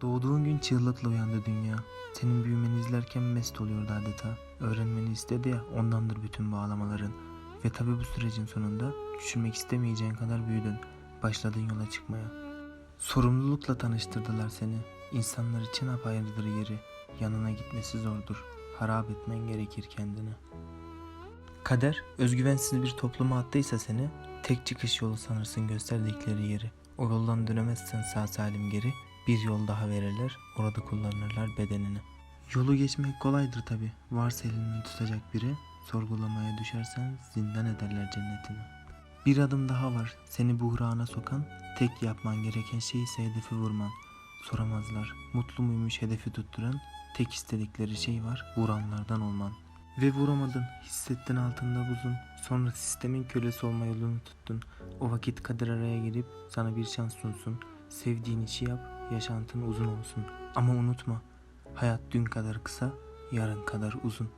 Doğduğun gün çığlıkla uyandı dünya. Senin büyümeni izlerken mest oluyordu adeta. Öğrenmeni istedi ya ondandır bütün bu ağlamaların. Ve tabi bu sürecin sonunda küçülmek istemeyeceğin kadar büyüdün. Başladın yola çıkmaya. Sorumlulukla tanıştırdılar seni. İnsanlar için apayrıdır yeri. Yanına gitmesi zordur. Harap etmen gerekir kendini. Kader, özgüvensiz bir topluma attıysa seni, tek çıkış yolu sanırsın gösterdikleri yeri. O yoldan dönemezsen sağ salim geri, bir yol daha verirler, orada kullanırlar bedenini. Yolu geçmek kolaydır tabi. Varsa elini tutacak biri, sorgulamaya düşersen zindan ederler cennetini. Bir adım daha var, seni buhrana sokan, tek yapman gereken şey ise hedefi vurman. Soramazlar, mutlu muymuş hedefi tutturan, tek istedikleri şey var, vuranlardan olman. Ve vuramadın, hissettin altında buzun. Sonra sistemin kölesi olma yolunu tuttun. O vakit kader araya girip sana bir şans sunsun. Sevdiğin işi yap, yaşantın uzun olsun. Ama unutma, hayat dün kadar kısa, yarın kadar uzun.